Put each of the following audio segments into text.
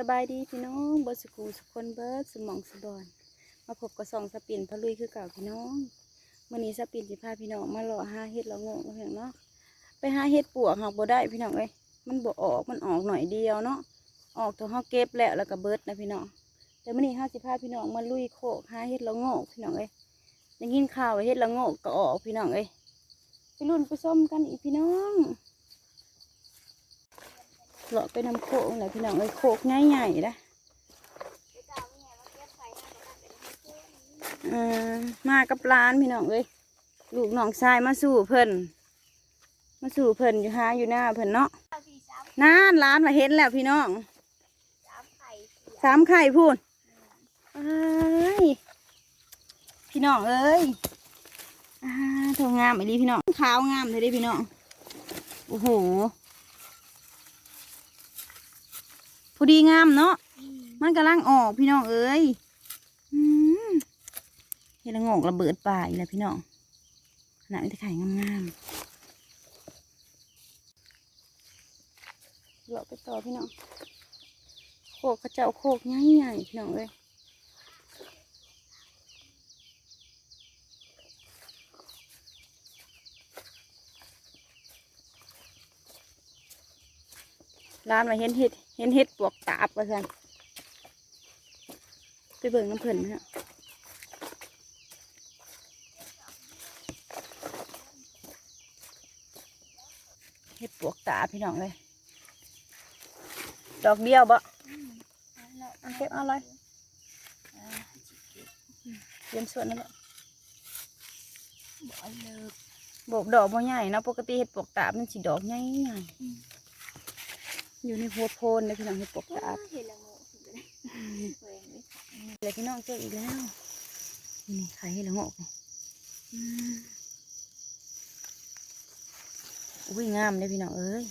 สบายดีพี่น้องเบิร์สกูสุกคนเบิร์ดสมองสบอน มาพบกับสองสปินพะลุยคือเก่าพี่น้องมื่อนี้สปินสิพาพี่น้องมาเลาะหาเห็ดละโงงเพียงเนาะไปหาเห็ดปวกหอกบ่ได้พี่น้องเอ้ยมันบ่ออกมันออกหน่อยเดียวเนาะออกตัวเฮาเก็บแล้วแล้วก็เบิร์ดนะพี่น้องแต่มื่อนี้เฮาสิพาพี่น้องมาลุยโคกหาเห็ดละโงงพี่น้องเอ้ยได้ยินข่าวเห็ดละโงงก็ออกพี่น้องเอ้ยไปรุ่นไปส้มกันอีกพี่น้อง เลาะไปนำโคกเลยพี่น้องเอ้ยโคกง่ายใหญ่ๆนะมากับร้านพี่น้องเอ้ยลูกน้องชายมาสู่เพิ่นมาสู่เพิ่นอยู่หาอยู่หน้าเพิ่นเนาะนานร้านมาเห็นแล้วพี่น้องสามไข่พูนอ้พี่น้องเอ้ยอ่าโถงามอีหลีพี่น้องขาวงามเลยด้พี่น้องโอ้โห พอดีงามเนาะมันกำลังออกพี่น้องเอ้ยอืมเห็ดละโงกระเบิดป่าอีกแล้วพี่น้องขนาดนี้แต่ไข่งามๆเลาะไปต่อพี่น้องโคกกระเจ้าโคกใหญ่ๆพี่น้องเอ้ย ร้านมาเห็นเห็ดเห็นเห็ดปวกตาบว่าซั่นไปเบิ่งน้ำเพิ่นนะฮะเห็ดปวกตาบพี่น้องเลย ดอกเดียวบ่เอาเก็บเอาเลยเตรียมส่วนนั่นแหละโบกดอกบ่ใหญ่เนาะปกติเห็ดปวกตาบมันสิดอกใหญ่ใหญ่ อยู่ในหัวโพนเลยพี่น้องเห็ดปวกตาบเห็นละโง่ถึงจะได้แหวงเลยพี่น้องเจออีกแล้วนี่ไข่ให้ละโงกนี่อืมอุ้ยงามเลยพี่น้องเอ้ย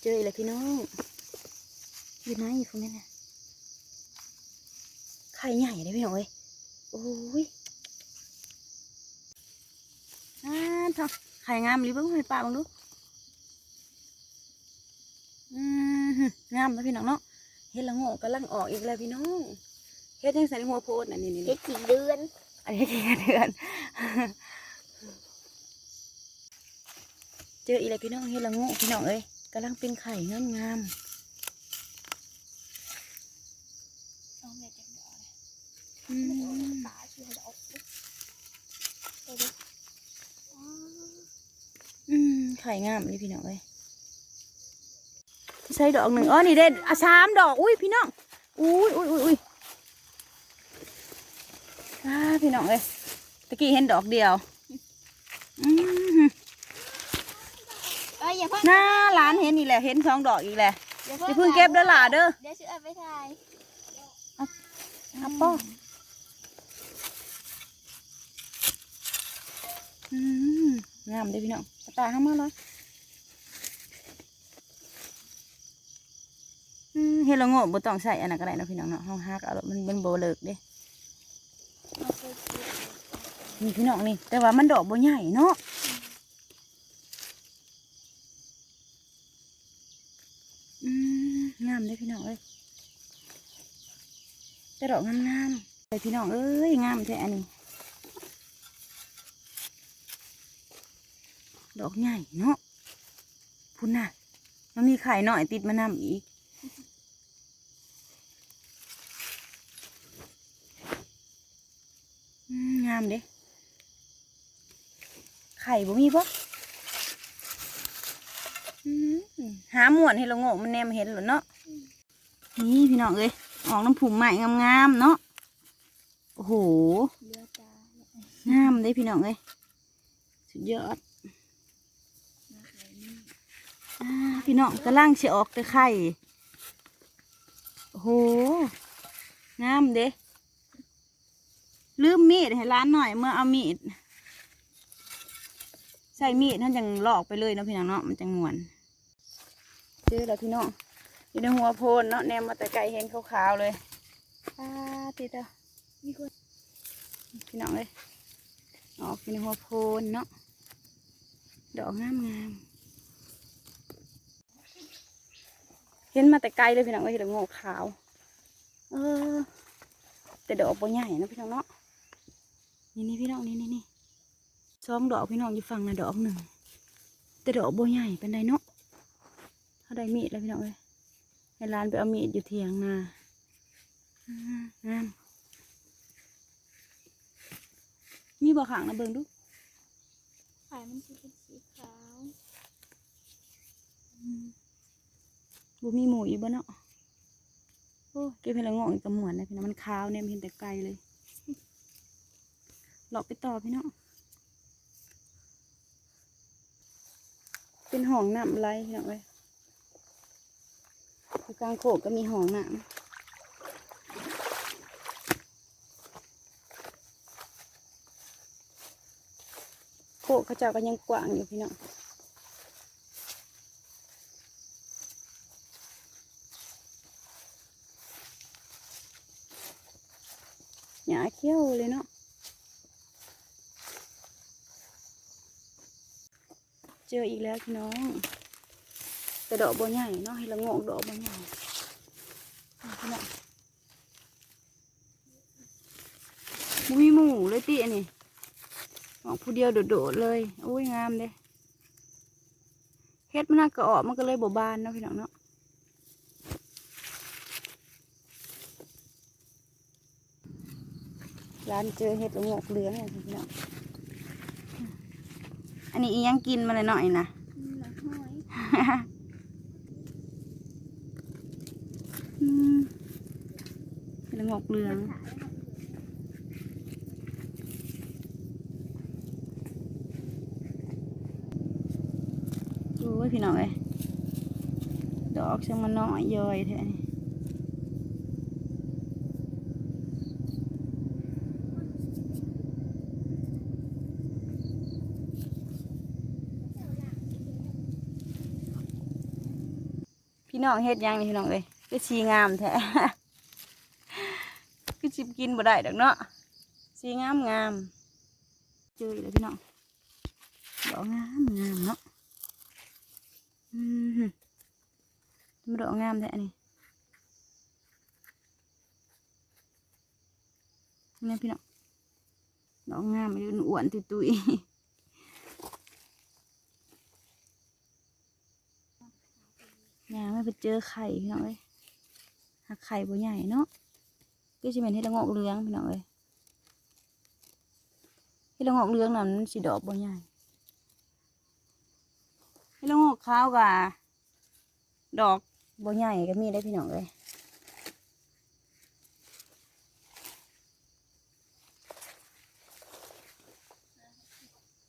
เจออีกแล้วพี่น้องอยู่ไหนอยู่ตรงนี้นะไข่ใหญ่เลยพี่น้องเอ้ยโอ้ยอ่าทอไข่งามหรือเปล่าให้ป้าบังดู อืม งามเลยพี่น้องเนาะเฮ็ดละโงกกำลังออกอีกแล้วพี่น้องเฮ็ดยังใส่ในหัวโพดน่ะนี่นี่เห็นี่ดกี่เดือน อันนี้กี่เดือน เจออีกแล้วพี่น้องเฮ็ดละโงกพี่น้องเอ้ยกำลังเป็นไข่งามงามสองเม็ดจังเดียวเลยๆอืมตาชื่อจะออกเลยไปดิอ๋ออืมไข่งามเลยพี่น้องเอ้ย ใส่ดอกหนึ่งอ๋อนี่เด็ดอะสามดอกอุ้ยพี่น้องอุ้ยอุ้ยอุ้ยอุ้ยอ่าพี่น้องเอ้ยตะกี้เห็นดอกเดียวอืมเอ้ยอย่าเพิ่งหน้าร้านเห็นอีกแหละเห็นสองดอกอีกแหละอย่าอย่าเพิ่งเก็บเด้อหล่าเด้อเดี๋ยวชื่อเอาไปถ่ายอัปป้ออืมงามเลยพี่น้องสตาร์เข้ามาเลยอืม เฮลโง่บ่ต้องใส่อันนั้นก็ได้นะพี่น้องเนาะห้องฮักเอามันเป็นโบเลิกเด้นี่พี่น้องนี่ แต่ว่ามันดอกบใหญ่เนาะงามเลยพี่น้องเอ้ยแต่ดอกงามๆเลยพี่น้องเอ้ยงามแท้อันนี้ดอกใหญ่เนาะพุ่นน่ะมันมีไข่หน่อยติดมานำอีก อืม งามเด้ไข่บ่มีปะอืมหาหมวนให้เราโง่มันแนมเห็นหรอเนาะนี่พี่น้องเอ้ยออกน้ำผุ่มใหม่งามๆเนาะโอ้โหเลือดตางามเลยพี่น้องเอ้ยสุดยอดพี่น้องกำลังสิออกแต่ไข่โอ้โหงามเด้ ลืมมีดให้ร้านหน่อยเมื่อเอามีด ใส่มีดท่านจังลอกไปเลยเนาะพี่น้องเนาะมันจังงวนเจอแล้วพี่น้องอยู่ในหัวโพนเนาะแนมมาแต่ไกลเห็นขาวๆเลยอ่าติดอะมีคนพี่น้องเลยออกอยู่ในหัวโพนเนาะดอกงามงามๆเห็นมาแต่ไกลเลยพี่น้องว่าเห็ดละโงกขาว เออแต่ดอกบ่ใหญ่นะพี่น้องเนาะ นี่นี่พี่น้องนี่นี่นี่สองดอกพี่น้องอยู่ฝั่งนะดอกหนึ่งแต่ดอกบ่ใหญ่เป็นไดเนาะเขาได้มีดแล้วพี่น้องเลยให้ร้านไปเอามีดอยู่เถียงนาอ่างามมีบ่ขังนะเบิ่งดูขายมันจะเป็นสีขาวบ่มีหมูอยู่บ่เนาะโอ้เก็บให้ละโงอกอีกกระหมวนนะพี่น้องมันขาวเนี่ยมันเห็นแต่ไกลเลย หลอกไปต่อพี่น้องเป็นห้องน้ำไหลพี่น้องเลยอยู่กลางโขกก็มีห้องน้ำโขกเขาเจ้าก็ยังกว้างอยู่พี่น้อง หยาเขี้ยวเลยเนาะ เจออีกแล้วพี่น้อง แต่ดอกบัวใหญ่เนาะให้ละโงกดอกบัวใหญ่พี่น้องบ่มีหมูเลยติอันนี้ออกผู้เดียวโดดๆเลยโอ้ยงามเด้เฮ็ดมันน่าก็ออกมันก็เลยบ่บานเนาะพี่น้องเนาะร้านเจอเห็ดละโงกเหลืองอย่างพี่น้อง อันนี้อียังกินมาเลยหน่อยนะอืมหนักห้อยอืมเห็ดละโงกเหลืองขายแล้วดูไว้พี่น้องเอ้ยดอกช่างมันน้อยย่อยแท้นี่ น้องเฮ็ดยังนี่พี่น้องเอ้ยก็ชีงามแท้คือจิบกินบ่ได้ดอกเนาะชีงามงามเจออีกแล้วพี่น้องดอกงามงามเนาะอืมดอกงามแท้นี่นี่พี่น้องดอกงามมันอ้วนตุยตุยๆยาง ไปเจอไข่พี่น้องเลยหากไข่บ่ใหญ่เนาะก็จะเป็นให้ละงอกเหลืองพี่น้องเลยให้ละงอกเหลืองนั่นสีดอกบ่ใหญ่ให้ละโงกขาวกับดอกบัวใหญ่ก็มีได้พี่น้องเลย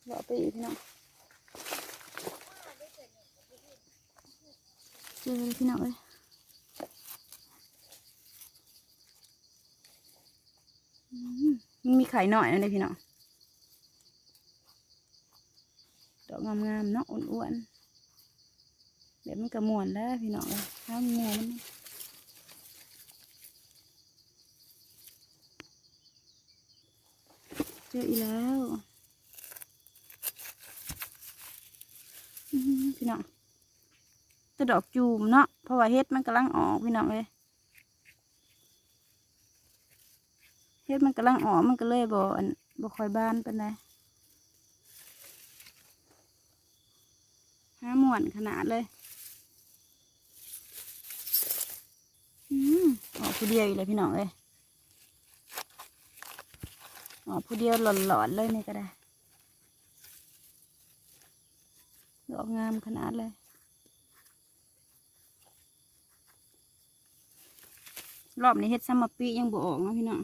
บอกไปอีกพี่น้อง จอเลยพี่น้องเลยอืมมันมีไข่หน่อยนะเลยพี่น้องดอกงามๆเนาะอ้วนๆเดี๋ยวมันกระมวนแล้วพี่น้องเลยถ้ามันมวนมันเจออีกแล้วพี่น้อง จะดอกจูมเนาะเพราะว่าเฮ็ดมันกำลังออกพี่น้องเลยเฮ็ดมันกำลังออกมันก็เลยบ่อันบ่คอยบานปานใดห้าหมวนขนาดเลยอืมออกผู้เดียวอีกเลยพี่น้องเอ้ยออกผู้เดียวหลอนๆเลยนี่ก็ได้ดอกงามขนาดเลย รอบนี้เฮ็ดซัมมะปียังบ่ออกเนาะพี่น้อง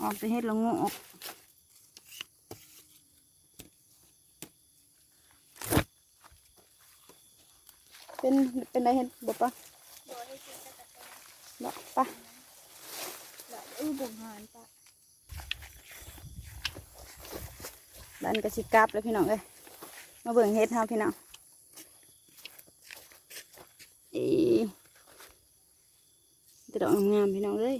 ออกแต่เฮ็ดละโงออกเป็นเป็นไรเห็นบ่ปะบัวให้กินตะกะแตนบ่ปะแบบอื้อบ่งหานปะดันกระสิกลับเลยพี่น้องเอ้ยมาเบิ่งเฮ็ดเฮาพี่น้องอีแต่ดอกงามๆพี่น้องเอ้ย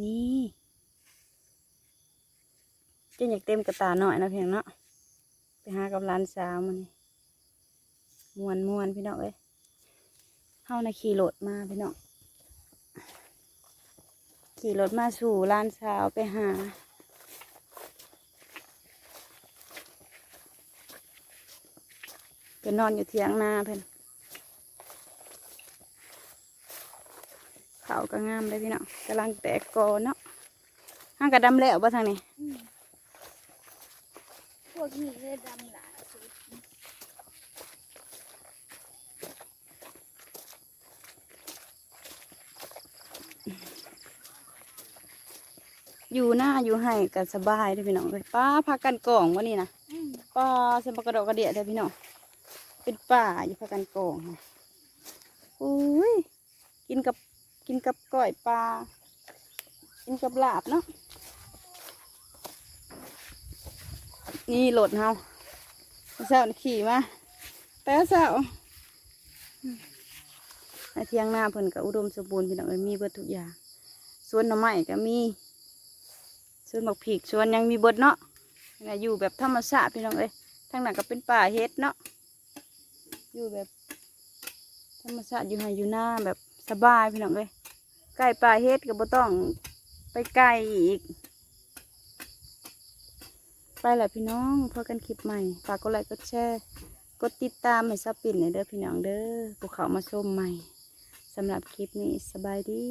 นี่จะอยากเต็มกระตาหน่อยนะเพียงเนาะไปหากับร้านสาวมันมวนมวนพี่น้องเอ้ยเฮาในขี่รถมาพี่น้องขี่รถมาสู่ร้านสาวไปหาไปนอนอยู่เถียงนาเพิ่อน เขาวก็งามเลยพี่น้องกำลังแตกกอเนาะห้างกระดำแล้วบ่ทางนี้อืมพวกนี้เลยดำหลายสุดอยู่หน้าอยู่ให้กันสบายเด้อพี่น้องเลยป้าพักกันกล่องวะนี่นะอืมป้าสมปกระดอกกระเดียเด้อพี่น้องเป็นป่าอยู่พักกันกล่องนะอุ้ยกินกับ กินกับก้อยปลา กินกับลาบเนาะ นี่โหลดเฮาเช้าขี่มา แต่เช้าในเที่ยงหน้าเพิ่นก็อุดมสมบูรณ์พี่น้องเอ้ยมีเบิดทุกอย่างสวนหน่อไม้ก็มีสวนบักผีกสวนยังมีเบดเนาะนี่อยู่แบบธรรมชาติพี่น้องเอ้ยทางหนั้นก็เป็นป่าเฮ็ดเนาะอยู่แบบธรรมชาติอยู่ให้อยู่หน้าแบบสบายพี่น้องเอ้ย ใกล้ปลาเฮ็ดก็บ่ต้องไปไกลอีก ไปแหละพี่น้องพอกันคลิปใหม่ฝากกดไลค์กดแชร์กดติดตามให้ซับปิ่นในเด้อพี่น้องเด้อภูเขามาชมใหม่สำหรับคลิปนี้สบายดี